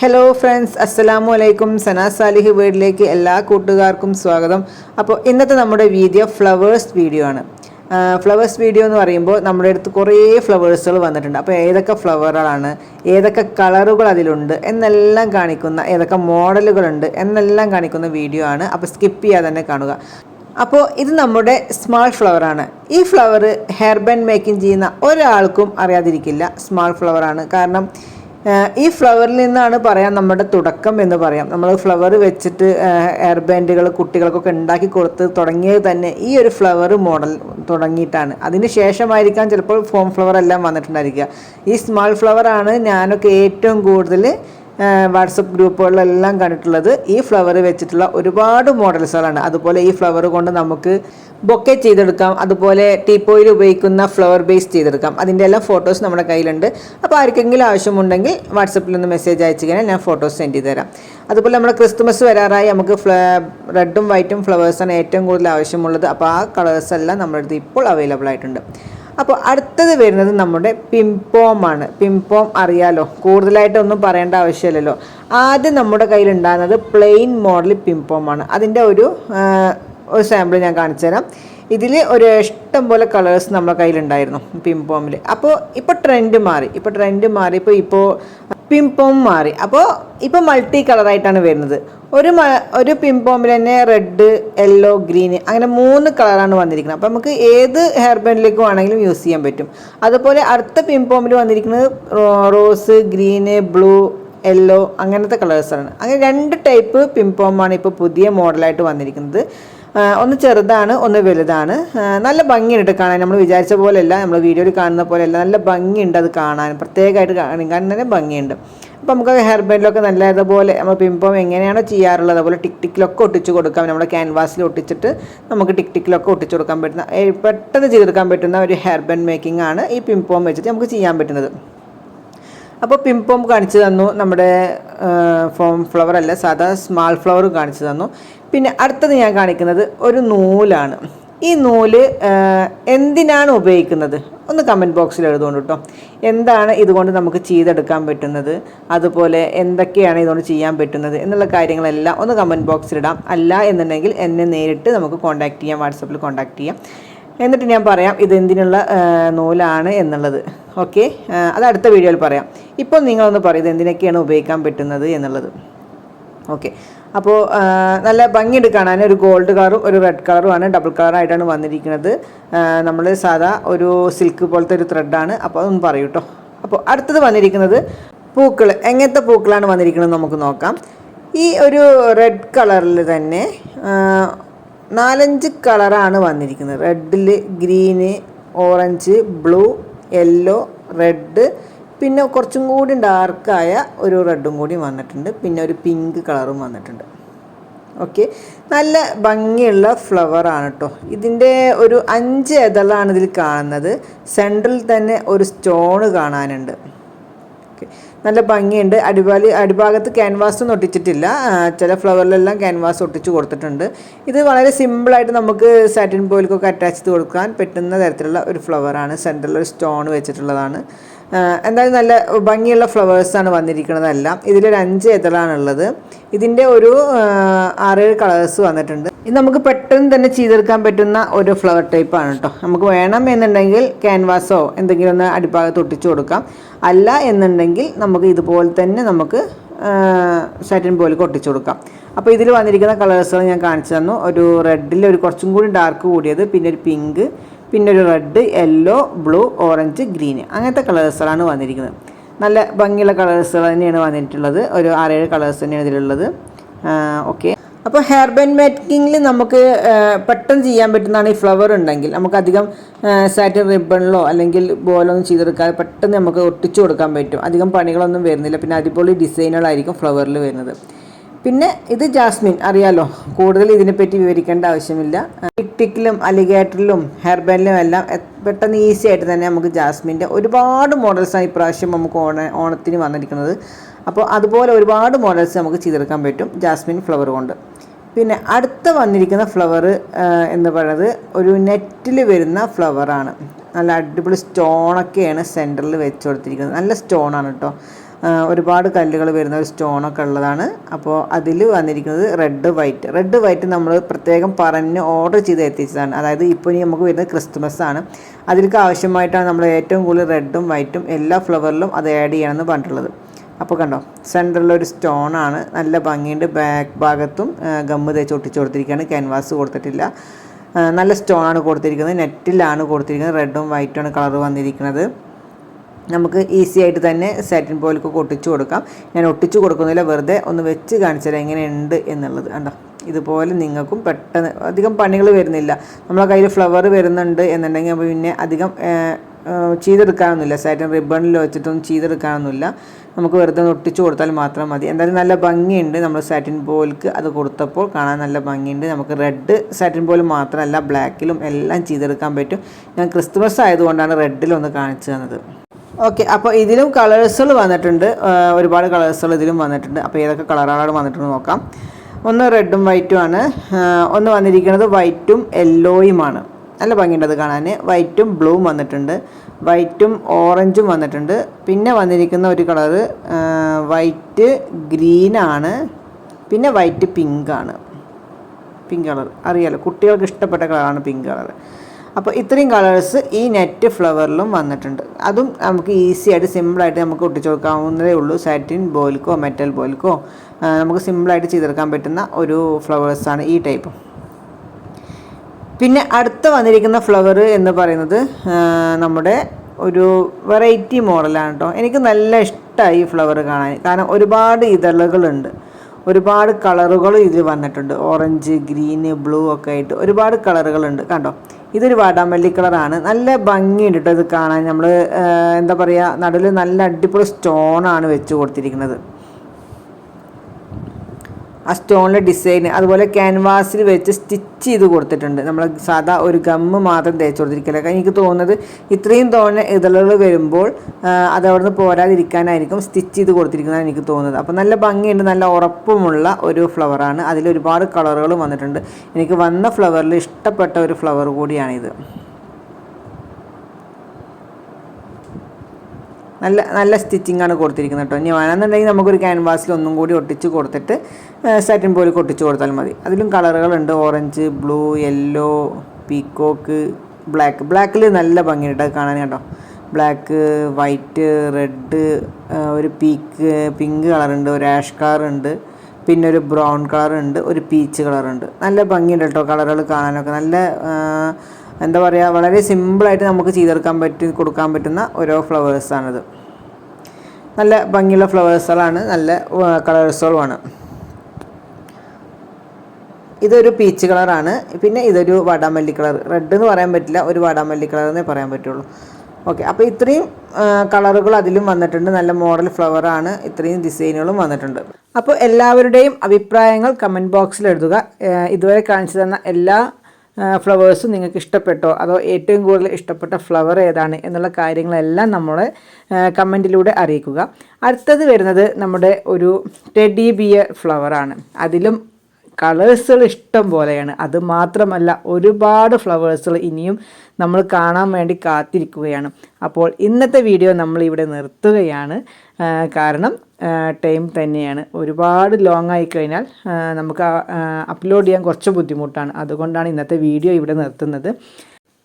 Hello friends അസ്സലാമു അലൈക്കും സനാ Salih വേർഡിലേക്ക് എല്ലാ കൂട്ടുകാർക്കും സ്വാഗതം. അപ്പോൾ ഇന്നത്തെ നമ്മുടെ വീഡിയോ ഫ്ലവേഴ്സ് വീഡിയോ ആണ്. ഫ്ലവേഴ്സ് വീഡിയോ എന്ന് പറയുമ്പോൾ നമ്മുടെ അടുത്ത് കുറേ ഫ്ലവേഴ്സുകൾ വന്നിട്ടുണ്ട്. അപ്പോൾ ഏതൊക്കെ ഫ്ലവറുകളാണ് ഏതൊക്കെ കളറുകൾ അതിലുണ്ട് എന്നെല്ലാം കാണിക്കുന്ന ഏതൊക്കെ മോഡലുകളുണ്ട് എന്നെല്ലാം കാണിക്കുന്ന വീഡിയോ ആണ്. അപ്പോൾ സ്കിപ്പ് ചെയ്യാതെ തന്നെ കാണുക. അപ്പോൾ ഇത് നമ്മുടെ സ്മാൾ ഫ്ലവറാണ് ഈ ഫ്ലവർ ഹെയർ ബാൻഡ് മേക്കിംഗ് ചെയ്യുന്ന ഒരാൾക്കും അറിയാതിരിക്കില്ല സ്മാൾ ഫ്ലവറാണ് കാരണം ഈ ഫ്ലവറിൽ നിന്നാണ് പറയാം നമ്മുടെ തുടക്കം എന്ന് പറയാം. നമ്മൾ ഫ്ലവർ വെച്ചിട്ട് എയർ ബാൻഡുകൾ കുട്ടികൾക്കൊക്കെ ഉണ്ടാക്കി കൊടുത്ത് തുടങ്ങിയത് തന്നെ ഈ ഒരു ഫ്ലവർ മോഡൽ തുടങ്ങിയിട്ടാണ്. അതിന് ശേഷമായിരിക്കാം ചിലപ്പോൾ ഫോം ഫ്ലവർ എല്ലാം വന്നിട്ടുണ്ടായിരിക്കുക. ഈ സ്മാൾ ഫ്ലവർ ആണ് ഞാനൊക്കെ ഏറ്റവും കൂടുതൽ വാട്സപ്പ് ഗ്രൂപ്പുകളിലെല്ലാം കണ്ടിട്ടുള്ളത് ഈ ഫ്ലവർ വെച്ചിട്ടുള്ള ഒരുപാട് മോഡൽസുകളാണ്. അതുപോലെ ഈ ഫ്ലവർ കൊണ്ട് നമുക്ക് ബൊക്കെ ചെയ്തെടുക്കാം. അതുപോലെ ടീപ്പോയിൽ ഉപയോഗിക്കുന്ന ഫ്ലവർ ബേസ് ചെയ്തെടുക്കാം. അതിന്റെ എല്ലാം ഫോട്ടോസ് നമ്മുടെ കയ്യിലുണ്ട്. അപ്പോൾ ആർക്കെങ്കിലും ആവശ്യമുണ്ടെങ്കിൽ വാട്സപ്പിൽ ഒന്ന് മെസ്സേജ് അയച്ചു കഴിഞ്ഞാൽ ഞാൻ ഫോട്ടോസ് സെൻഡ് ചെയ്ത് തരാം. അതുപോലെ നമ്മുടെ ക്രിസ്മസ് വരാറായി നമുക്ക് ഫ്ല റെഡും വൈറ്റും ഫ്ലവേഴ്സാണ് ഏറ്റവും കൂടുതൽ ആവശ്യമുള്ളത്. അപ്പോൾ ആ കളേഴ്സ് എല്ലാം നമ്മുടെ അടുത്ത് ഇപ്പോൾ അവൈലബിൾ ആയിട്ടുണ്ട്. അപ്പോൾ അടുത്തത് വരുന്നത് നമ്മുടെ പിംപോമാണ് പിംപോം അറിയാലോ? കൂടുതലായിട്ടൊന്നും പറയേണ്ട ആവശ്യമില്ലല്ലോ. ആദ്യം നമ്മുടെ കയ്യിൽ ഉണ്ടാകുന്നത് പ്ലെയിൻ മോഡൽ പിംപോമാണ് അതിന്റെ ഒരു ഒരു സാമ്പിൾ ഞാൻ കാണിച്ചു തരാം. ഇതിൽ ഒരു ഇഷ്ടം പോലെ കളേഴ്സ് നമ്മുടെ കയ്യിലുണ്ടായിരുന്നു പിംപോമിൽ അപ്പോൾ ഇപ്പോൾ ട്രെൻഡ് മാറി. ഇപ്പോൾ ട്രെൻഡ് മാറി. ഇപ്പോൾ ഇപ്പോൾ പിംപോം മാറി. അപ്പോൾ ഇപ്പോൾ മൾട്ടി കളറായിട്ടാണ് വരുന്നത്. ഒരു മ ഒരു പിംപോമിൽ തന്നെ റെഡ് യെല്ലോ ഗ്രീൻ അങ്ങനെ മൂന്ന് കളറാണ് വന്നിരിക്കുന്നത്. അപ്പോൾ നമുക്ക് ഏത് ഹെയർ ബാൻഡിലേക്ക് വേണമെങ്കിലും യൂസ് ചെയ്യാൻ പറ്റും. അതുപോലെ അടുത്ത പിംപോമിൽ വന്നിരിക്കുന്നത് റോസ് ഗ്രീന് ബ്ലൂ യെല്ലോ അങ്ങനത്തെ കളേഴ്സാണ് അങ്ങനെ രണ്ട് ടൈപ്പ് പിംപോമാണ് ഇപ്പോൾ പുതിയ മോഡലായിട്ട് വന്നിരിക്കുന്നത്. ഒന്ന് ചെറുതാണ് ഒന്ന് വലുതാണ്. നല്ല ഭംഗിയുണ്ട് കാണാൻ. നമ്മൾ വിചാരിച്ച പോലെയല്ല നമ്മൾ വീഡിയോയിൽ കാണുന്ന പോലെയല്ല. നല്ല ഭംഗിയുണ്ട് അത് കാണാൻ. പ്രത്യേകമായിട്ട് കാണാൻ തന്നെ ഭംഗിയുണ്ട്. അപ്പോൾ നമുക്ക് ഹെയർ ബാൻഡിലൊക്കെ നല്ലതുപോലെ നമ്മൾ പിമ്പം എങ്ങനെയാണോ ചെയ്യാറുള്ളത് അതുപോലെ ടിക് ടിക്കിലൊക്കെ ഒട്ടിച്ച് കൊടുക്കാം. നമ്മുടെ ക്യാൻവാസിൽ ഒട്ടിച്ചിട്ട് നമുക്ക് ടിക് ടിക്കിലൊക്കെ ഒട്ടിച്ച് കൊടുക്കാൻ പറ്റുന്ന പെട്ടെന്ന് ചെയ്തെടുക്കാൻ പറ്റുന്ന ഒരു ഹെയർ ബാൻഡ് മേക്കിംഗ് ആണ് ഈ പിംപോം വെച്ചിട്ട് നമുക്ക് ചെയ്യാൻ പറ്റുന്നത്. അപ്പോൾ പിംപോം കാണിച്ചു തന്നു നമ്മുടെ ഫോം ഫ്ലവർ അല്ല സാധാ സ്മാൾ ഫ്ലവറും കാണിച്ചു തന്നു. പിന്നെ അടുത്തത് ഞാൻ കാണിക്കുന്നത് ഒരു നൂലാണ്. ഈ നൂൽ എന്തിനാണ് ഉപയോഗിക്കുന്നത്? ഒന്ന് കമന്റ് ബോക്സിൽ എഴുതുകൊണ്ട് കേട്ടോ എന്താണ് ഇതുകൊണ്ട് നമുക്ക് ചെയ്തെടുക്കാൻ പറ്റുന്നത്? അതുപോലെ എന്തൊക്കെയാണ് ഇതുകൊണ്ട് ചെയ്യാൻ പറ്റുന്നത്? എന്നുള്ള കാര്യങ്ങളെല്ലാം ഒന്ന് കമന്റ് ബോക്സിലിടാം അല്ല എന്നുണ്ടെങ്കിൽ എന്നെ നേരിട്ട് നമുക്ക് കോൺടാക്റ്റ് ചെയ്യാം വാട്സപ്പിൽ കോൺടാക്റ്റ് ചെയ്യാം. എന്നിട്ട് ഞാൻ പറയാം ഇത് എന്തിനുള്ള നൂലാണ് എന്നുള്ളത്. ഓക്കെ? അത് അടുത്ത വീഡിയോയിൽ പറയാം. ഇപ്പോൾ നിങ്ങളൊന്ന് പറയും ഇത് എന്തിനൊക്കെയാണ് ഉപയോഗിക്കാൻ പറ്റുന്നത് എന്നുള്ളത്. ഓക്കെ? അപ്പോൾ നല്ല ഭംഗിയുണ്ട് കാണാൻ. ഒരു ഗോൾഡ് കളറും ഒരു റെഡ് കളറുമാണ് ഡബിൾ കളറായിട്ടാണ് വന്നിരിക്കുന്നത്. നമ്മൾ സാധാ ഒരു സിൽക്ക് പോലത്തെ ഒരു ത്രെഡാണ് അപ്പോൾ അതൊന്ന് പറയൂ കേട്ടോ അപ്പോൾ അടുത്തത് വന്നിരിക്കുന്നത് പൂക്കൾ എങ്ങനത്തെ പൂക്കളാണ് വന്നിരിക്കുന്നത് നമുക്ക് നോക്കാം. ഈ ഒരു റെഡ് കളറിൽ തന്നെ നാലഞ്ച് കളറാണ് വന്നിരിക്കുന്നത്. റെഡിൽ green orange blue yellow red. പിന്നെ കുറച്ചും കൂടി ഡാർക്കായ ഒരു റെഡും കൂടി വന്നിട്ടുണ്ട്. പിന്നെ ഒരു പിങ്ക് കളറും വന്നിട്ടുണ്ട്. ഓക്കെ. നല്ല ഭംഗിയുള്ള ഫ്ലവർ ആണ് കേട്ടോ ഇതിന്റെ ഒരു അഞ്ച് ഇതളാണ് ഇതിൽ കാണുന്നത്. സെൻട്രൽ തന്നെ ഒരു സ്റ്റോണ് കാണാനുണ്ട്. ഓക്കെ. നല്ല ഭംഗിയുണ്ട്. അടിപാലി അടിഭാഗത്ത് ക്യാൻവാസ് ഒന്നും ഒട്ടിച്ചിട്ടില്ല ചില ഫ്ലവറിലെല്ലാം ക്യാൻവാസ് ഒട്ടിച്ച് കൊടുത്തിട്ടുണ്ട്. ഇത് വളരെ സിമ്പിളായിട്ട് നമുക്ക് സാറ്റിൻ പോയിലൊക്കെ അറ്റാച്ച് ചെയ്ത് കൊടുക്കാൻ പറ്റുന്ന തരത്തിലുള്ള ഒരു ഫ്ലവറാണ്. സെന്ററിൽ ഒരു സ്റ്റോൺ വെച്ചിട്ടുള്ളതാണ്. എന്തായാലും നല്ല ഭംഗിയുള്ള ഫ്ലവേഴ്സാണ് വന്നിരിക്കുന്നതെല്ലാം ഇതിലൊരു അഞ്ച് എതളാണുള്ളത് ഇതിന്റെ ഒരു ആറേഴ് കളേഴ്സ് വന്നിട്ടുണ്ട്. ഇത് നമുക്ക് പെട്ടെന്ന് തന്നെ ചെയ്തെടുക്കാൻ പറ്റുന്ന ഒരു ഫ്ലവർ ടൈപ്പാണ് കേട്ടോ നമുക്ക് വേണം എന്നുണ്ടെങ്കിൽ ക്യാൻവാസോ എന്തെങ്കിലും ഒന്ന് അടിഭാഗത്ത് ഒട്ടിച്ചു കൊടുക്കാം. അല്ല എന്നുണ്ടെങ്കിൽ നമുക്ക് ഇതുപോലെ തന്നെ നമുക്ക് സാറ്റിൻ പോലെ ഒട്ടിച്ചു കൊടുക്കാം. അപ്പോൾ ഇതിൽ വന്നിരിക്കുന്ന കളേഴ്സുകൾ ഞാൻ കാണിച്ചു തന്നു. ഒരു റെഡിൽ ഒരു കുറച്ചും കൂടി ഡാർക്ക് കൂടിയത്. പിന്നെ ഒരു പിങ്ക് പിന്നെ ഒരു red yellow blue orange green അങ്ങനത്തെ കളേഴ്സുകളാണ് വന്നിരിക്കുന്നത്. നല്ല ഭംഗിയുള്ള കളേഴ്സുകൾ തന്നെയാണ് വന്നിട്ടുള്ളത്. ഒരു ആറേഴ് കളേഴ്സ് തന്നെയാണ് ഇതിലുള്ളത്. ഓക്കെ. അപ്പോൾ ഹെയർ ബാൻഡ് മേക്കിങ്ങിൽ നമുക്ക് പെട്ടെന്ന് ചെയ്യാൻ പറ്റുന്നതാണ് ഈ ഫ്ലവർ ഉണ്ടെങ്കിൽ. നമുക്ക് അധികം സാറ്റിൻ റിബണിലോ അല്ലെങ്കിൽ ബോലൊന്നും ചെയ്തെടുക്കാതെ പെട്ടെന്ന് നമുക്ക് ഒട്ടിച്ചു കൊടുക്കാൻ പറ്റും. അധികം പണികളൊന്നും വരുന്നില്ല. പിന്നെ അടിപൊളി ഡിസൈനുകളായിരിക്കും ഫ്ലവറിൽ വരുന്നത്. പിന്നെ ഇത് ജാസ്മിൻ അറിയാലോ. കൂടുതൽ ഇതിനെപ്പറ്റി വിവരിക്കേണ്ട ആവശ്യമില്ല. ടിക്ടിക്കിലും അലിഗേറ്ററിലും ഹെർബലിലും എല്ലാം പെട്ടെന്ന് ഈസി ആയിട്ട് തന്നെ നമുക്ക് ജാസ്മിന്റെ ഒരുപാട് മോഡൽസാണ് ഇപ്രാവശ്യം നമുക്ക് ഓണ ഓണത്തിന് വന്നിരിക്കുന്നത്. അപ്പോൾ അതുപോലെ ഒരുപാട് മോഡൽസ് നമുക്ക് ചെയ്തെടുക്കാൻ പറ്റും ജാസ്മിൻ ഫ്ലവർ കൊണ്ട്. പിന്നെ അടുത്ത വന്നിരിക്കുന്ന ഫ്ലവർ എന്ന് പറയുന്നത് ഒരു നെറ്റിൽ വരുന്ന ഫ്ലവറാണ് നല്ല അടിപൊളി സ്റ്റോണൊക്കെയാണ് സെന്ററിൽ വെച്ച് കൊടുത്തിരിക്കുന്നത്. നല്ല സ്റ്റോണാണ് കേട്ടോ. ഒരുപാട് കല്ലുകൾ വരുന്ന ഒരു സ്റ്റോണൊക്കെ ഉള്ളതാണ്. അപ്പോൾ അതിൽ വന്നിരിക്കുന്നത് റെഡ് വൈറ്റ് റെഡ് വൈറ്റ് നമ്മൾ പ്രത്യേകം പറഞ്ഞ് ഓർഡർ ചെയ്ത് എത്തിച്ചതാണ്. അതായത് ഇപ്പോൾ ഇനി നമുക്ക് വരുന്നത് ക്രിസ്മസ് ആണ്. അതിലേക്ക് ആവശ്യമായിട്ടാണ് നമ്മൾ ഏറ്റവും കൂടുതൽ റെഡും വൈറ്റും എല്ലാ ഫ്ലവറിലും അത് ആഡ് ചെയ്യണമെന്ന് പറഞ്ഞിട്ടുള്ളത്. അപ്പോൾ കണ്ടോ സെന്ററിലൊരു സ്റ്റോൺ ആണ്. നല്ല ഭംഗിയുണ്ട്. ബാക്ക് ഭാഗത്തും ഗമ്മ് തേച്ച് ഒട്ടിച്ച് കൊടുത്തിരിക്കുകയാണ്. ക്യാൻവാസ് കൊടുത്തിട്ടില്ല. നല്ല സ്റ്റോണാണ് കൊടുത്തിരിക്കുന്നത്. നെറ്റിലാണ് കൊടുത്തിരിക്കുന്നത്. റെഡും വൈറ്റും ആണ് കളർ വന്നിരിക്കുന്നത്. നമുക്ക് ഈസി ആയിട്ട് തന്നെ സാറ്റിൻ പോലൊക്കെ ഒട്ടിച്ചു കൊടുക്കാം. ഞാൻ ഒട്ടിച്ചു കൊടുക്കുന്നില്ല വെറുതെ ഒന്ന് വെച്ച് കാണിച്ചുതരാം എങ്ങനെയുണ്ട് എന്നുള്ളത്. കണ്ടോ? ഇതുപോലെ നിങ്ങൾക്കും പെട്ടെന്ന് അധികം പണികൾ വരുന്നില്ല. നമ്മളെ കയ്യിൽ ഫ്ലവർ വരുന്നുണ്ട് എന്നുണ്ടെങ്കിൽ അപ്പോൾ പിന്നെ അധികം ചെയ്തെടുക്കാനൊന്നുമില്ല സാറ്റിൻ റിബണിൽ വെച്ചിട്ടൊന്നും ചെയ്തെടുക്കാനൊന്നുമില്ല നമുക്ക് വെറുതെ ഒട്ടിച്ചു കൊടുത്താൽ മാത്രം മതി. എന്തായാലും നല്ല ഭംഗിയുണ്ട് നമ്മൾ സാറ്റിൻ പോൽക്ക് അത് കൊടുത്തപ്പോൾ. കാണാൻ നല്ല ഭംഗിയുണ്ട്. നമുക്ക് റെഡ് സാറ്റിൻ പോയിൽ മാത്രമല്ല ബ്ലാക്കിലും എല്ലാം ചെയ്തെടുക്കാൻ പറ്റും. ഞാൻ ക്രിസ്മസ് ആയതുകൊണ്ടാണ് റെഡിലൊന്ന് കാണിച്ചു തന്നത്. ഓക്കെ അപ്പോൾ ഇതിലും കളേഴ്സുകൾ വന്നിട്ടുണ്ട്. ഒരുപാട് കളേഴ്സുകൾ ഇതിലും വന്നിട്ടുണ്ട്. അപ്പോൾ ഏതൊക്കെ കളറാണ് വന്നിട്ടുണ്ട് നോക്കാം. ഒന്ന് റെഡും വൈറ്റും ആണ്. ഒന്ന് വന്നിരിക്കുന്നത് വൈറ്റും യെല്ലോയുമാണ് നല്ല ഭംഗിയുണ്ട് അത് കാണാൻ. വൈറ്റും ബ്ലൂവും വന്നിട്ടുണ്ട്. വൈറ്റും ഓറഞ്ചും വന്നിട്ടുണ്ട്. പിന്നെ വന്നിരിക്കുന്ന ഒരു കളറ് വൈറ്റ് ഗ്രീനാണ് പിന്നെ വൈറ്റ് പിങ്കാണ് പിങ്ക് കളർ അറിയാലോ കുട്ടികൾക്ക് ഇഷ്ടപ്പെട്ട കളറാണ് പിങ്ക് കളർ അപ്പോൾ ഇത്രയും കളേഴ്സ് ഈ നെറ്റ് ഫ്ലവറിലും വന്നിട്ടുണ്ട്. അതും നമുക്ക് ഈസി ആയിട്ട് സിമ്പിളായിട്ട് നമുക്ക് ഒട്ടിച്ചു കൊടുക്കാവുന്നതേ ഉള്ളൂ. സാറ്റിൻ ബോയിൽക്കോ മെറ്റൽ ബോയിൽക്കോ. നമുക്ക് സിമ്പിളായിട്ട് ചെയ്തെടുക്കാൻ പറ്റുന്ന ഒരു ഫ്ലവേഴ്സാണ് ഈ ടൈപ്പ്. പിന്നെ അടുത്ത് വന്നിരിക്കുന്ന ഫ്ലവർ എന്ന് പറയുന്നത് നമ്മുടെ ഒരു വെറൈറ്റി മോഡലാണ് കേട്ടോ എനിക്ക് നല്ല ഇഷ്ടമായി ഈ ഫ്ലവർ കാണാൻ. കാരണം ഒരുപാട് ഇതളുകളുണ്ട്. ഒരുപാട് കളറുകൾ ഇതിൽ വന്നിട്ടുണ്ട്. ഓറഞ്ച് ഗ്രീന് ബ്ലൂ ഒക്കെ ആയിട്ട് ഒരുപാട് കളറുകളുണ്ട്. കണ്ടോ? ഇതൊരു വാടാമല്ലി കളറാണ്. നല്ല ഭംഗിയുണ്ട് കേട്ടോ ഇത് കാണാൻ. നമ്മൾ എന്താ പറയുക നടുവിൽ നല്ല അടിപൊളി സ്റ്റോണാണ് വെച്ച് കൊടുത്തിരിക്കുന്നത്. ആ സ്റ്റോണിലെ ഡിസൈൻ അതുപോലെ ക്യാൻവാസിൽ വെച്ച് സ്റ്റിച്ച് ചെയ്ത് കൊടുത്തിട്ടുണ്ട്. നമ്മൾ സാധാ ഒരു ഗമ്മ് മാത്രം തേച്ച് കൊടുത്തിരിക്കില്ല എനിക്ക് തോന്നുന്നത് ഇത്രയും തോന്നെ ഇതളുകൾ വരുമ്പോൾ അത് അവിടെ നിന്ന് പോരാതിരിക്കാനായിരിക്കും സ്റ്റിച്ച് ചെയ്ത് കൊടുത്തിരിക്കുന്നതാണ് എനിക്ക് തോന്നുന്നത്. അപ്പോൾ നല്ല ഭംഗിയുണ്ട് നല്ല ഉറപ്പുമുള്ള ഒരു ഫ്ലവറാണ് അതിൽ ഒരുപാട് കളറുകളും വന്നിട്ടുണ്ട്. എനിക്ക് വന്ന ഫ്ലവറിൽ ഇഷ്ടപ്പെട്ട ഒരു ഫ്ലവർ കൂടിയാണിത്. നല്ല നല്ല സ്റ്റിച്ചിങ്ങാണ് കൊടുത്തിരിക്കുന്നത് കേട്ടോ ഇനി വേണമെന്നുണ്ടെങ്കിൽ നമുക്കൊരു ക്യാൻവാസിൽ ഒന്നും കൂടി ഒട്ടിച്ച് കൊടുത്തിട്ട് സാറ്റിൻ പോലെ ഒട്ടിച്ച് കൊടുത്താൽ മതി. അതിലും കളറുകളുണ്ട് orange blue yellow peacock black ബ്ലാക്കിൽ നല്ല ഭംഗിയുണ്ട്. കാണാൻ കേട്ടോ. ബ്ലാക്ക് വൈറ്റ് റെഡ് ഒരു പീക്ക് പിങ്ക് കളറുണ്ട് ഒരു ആഷ് കളറുണ്ട് പിന്നെ ഒരു ബ്രൗൺ കളറുണ്ട് ഒരു പീച്ച് കളറുണ്ട് നല്ല ഭംഗിയുണ്ട് കേട്ടോ കളറുകൾ കാണാനൊക്കെ. നല്ല എന്താ പറയുക വളരെ സിമ്പിളായിട്ട് നമുക്ക് ചെയ്തെടുക്കാൻ പറ്റി കൊടുക്കാൻ പറ്റുന്ന ഓരോ ഫ്ലവേഴ്സാണിത് നല്ല ഭംഗിയുള്ള ഫ്ലവേഴ്സുകളാണ് നല്ല കളേഴ്സുകളുമാണ്. ഇതൊരു പീച്ച് കളറാണ് പിന്നെ ഇതൊരു വാടാമല്ലി കളർ. റെഡ് എന്ന് പറയാൻ പറ്റില്ല ഒരു വാടാമല്ലി കളർ എന്നേ പറയാൻ പറ്റുള്ളൂ. ഓക്കെ അപ്പോൾ ഇത്രയും കളറുകൾ അതിലും വന്നിട്ടുണ്ട് നല്ല മോഡൽ ഫ്ലവറാണ് ഇത്രയും ഡിസൈനുകളും വന്നിട്ടുണ്ട്. അപ്പോൾ എല്ലാവരുടെയും അഭിപ്രായങ്ങൾ കമന്റ് ബോക്സിൽ എഴുതുക. ഇതുവരെ കാണിച്ചു തന്ന എല്ലാ ഫ്ലവേഴ്സും നിങ്ങൾക്ക് ഇഷ്ടപ്പെട്ടോ? അതോ ഏറ്റവും കൂടുതൽ ഇഷ്ടപ്പെട്ട ഫ്ലവർ ഏതാണ്? എന്നുള്ള കാര്യങ്ങളെല്ലാം നമ്മൾ കമന്റിലൂടെ അറിയിക്കുക. അടുത്തത് വരുന്നത് നമ്മുടെ ഒരു ടെഡി ബിയർ ഫ്ലവറാണ് അതിലും കളേഴ്സുകൾ ഇഷ്ടം പോലെയാണ്. അത് മാത്രമല്ല ഒരുപാട് ഫ്ലവേഴ്സുകൾ ഇനിയും നമ്മൾ കാണാൻ വേണ്ടി കാത്തിരിക്കുകയാണ്. അപ്പോൾ ഇന്നത്തെ വീഡിയോ നമ്മൾ ഇവിടെ നിർത്തുകയാണ് കാരണം ടൈം തന്നെയാണ്. ഒരുപാട് ലോങ് ആയി കഴിഞ്ഞാൽ നമുക്ക് അപ്ലോഡ് ചെയ്യാൻ കുറച്ച് ബുദ്ധിമുട്ടാണ്. അതുകൊണ്ടാണ് ഇന്നത്തെ വീഡിയോ ഇവിടെ നിർത്തുന്നത്.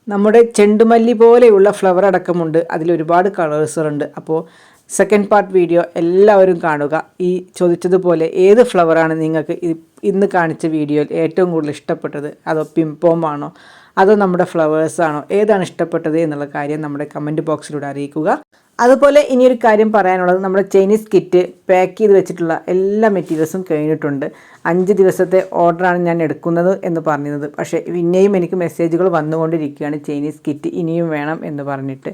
നമ്മുടെ ചെണ്ടുമല്ലി പോലെയുള്ള ഫ്ലവർ അടക്കമുണ്ട്. അതിൽ ഒരുപാട് കളേഴ്സുകളുണ്ട് അപ്പോൾ സെക്കൻഡ് പാർട്ട് വീഡിയോ എല്ലാവരും കാണുക. ഈ ചോദിച്ചതുപോലെ ഏത് ഫ്ലവറാണ് നിങ്ങൾക്ക് ഇന്ന് കാണിച്ച വീഡിയോയിൽ ഏറ്റവും കൂടുതൽ ഇഷ്ടപ്പെട്ടത്? അതോ പിംപോം ആണോ? അതോ നമ്മുടെ ഫ്ലവേഴ്സാണോ ഏതാണ് ഇഷ്ടപ്പെട്ടത് എന്നുള്ള കാര്യം നമ്മുടെ കമന്റ് ബോക്സിലൂടെ അറിയിക്കുക. അതുപോലെ ഇനിയൊരു കാര്യം പറയാനുള്ളത്. നമ്മുടെ ചൈനീസ് കിറ്റ് പാക്ക് ചെയ്ത് വെച്ചിട്ടുള്ള എല്ലാ മെറ്റീരിയൽസും കഴിഞ്ഞിട്ടുണ്ട്. അഞ്ച് ദിവസത്തെ ഓർഡറാണ് ഞാൻ എടുക്കുന്നത് എന്ന് പറഞ്ഞിരുന്നത്. പക്ഷേ പിന്നെയും എനിക്ക് മെസ്സേജുകൾ വന്നുകൊണ്ടിരിക്കുകയാണ്. ചൈനീസ് കിറ്റ് ഇനിയും വേണം എന്ന് പറഞ്ഞിട്ട്.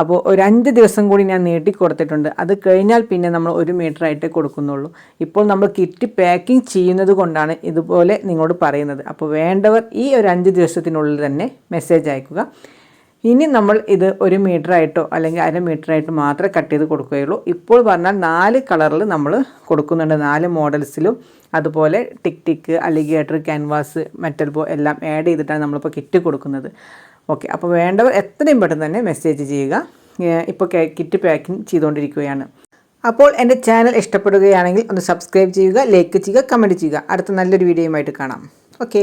അപ്പോൾ ഒരു അഞ്ച് ദിവസം കൂടി ഞാൻ നീട്ടി കൊടുത്തിട്ടുണ്ട്. അത് കഴിഞ്ഞാൽ പിന്നെ നമ്മൾ ഒരു മീറ്റർ ആയിട്ട് കൊടുക്കുന്നുള്ളൂ. ഇപ്പോൾ നമ്മൾ കിറ്റ് പാക്കിംഗ് ചെയ്യുന്നത് കൊണ്ടാണ് ഇതുപോലെ നിങ്ങളോട് പറയുന്നത്. അപ്പോൾ വേണ്ടവർ ഈ ഒരു അഞ്ച് ദിവസത്തിനുള്ളിൽ തന്നെ മെസ്സേജ് അയക്കുക. ഇനി നമ്മൾ ഇത് ഒരു മീറ്റർ ആയിട്ടോ അല്ലെങ്കിൽ അര മീറ്റർ ആയിട്ടോ മാത്രമേ കട്ട് ചെയ്ത് കൊടുക്കുകയുള്ളൂ. ഇപ്പോൾ പറഞ്ഞാൽ നാല് കളറിൽ നമ്മൾ കൊടുക്കുന്നുണ്ട്. നാല് മോഡൽസിലും അതുപോലെ tick tick alligator canvas metal bow എല്ലാം ആഡ് ചെയ്തിട്ടാണ് നമ്മളിപ്പോൾ കിറ്റ് കൊടുക്കുന്നത്. ഓക്കെ അപ്പോൾ വേണ്ടവർ എത്രയും പെട്ടെന്ന് തന്നെ മെസ്സേജ് ചെയ്യുക. ഇപ്പോൾ കിറ്റ് പാക്കിംഗ് ചെയ്തുകൊണ്ടിരിക്കുകയാണ്. അപ്പോൾ എന്റെ ചാനൽ ഇഷ്ടപ്പെടുകയാണെങ്കിൽ ഒന്ന് സബ്സ്ക്രൈബ് ചെയ്യുക ലൈക്ക് ചെയ്യുക കമന്റ് ചെയ്യുക. അടുത്ത നല്ലൊരു വീഡിയോയുമായിട്ട് കാണാം. ഓക്കെ.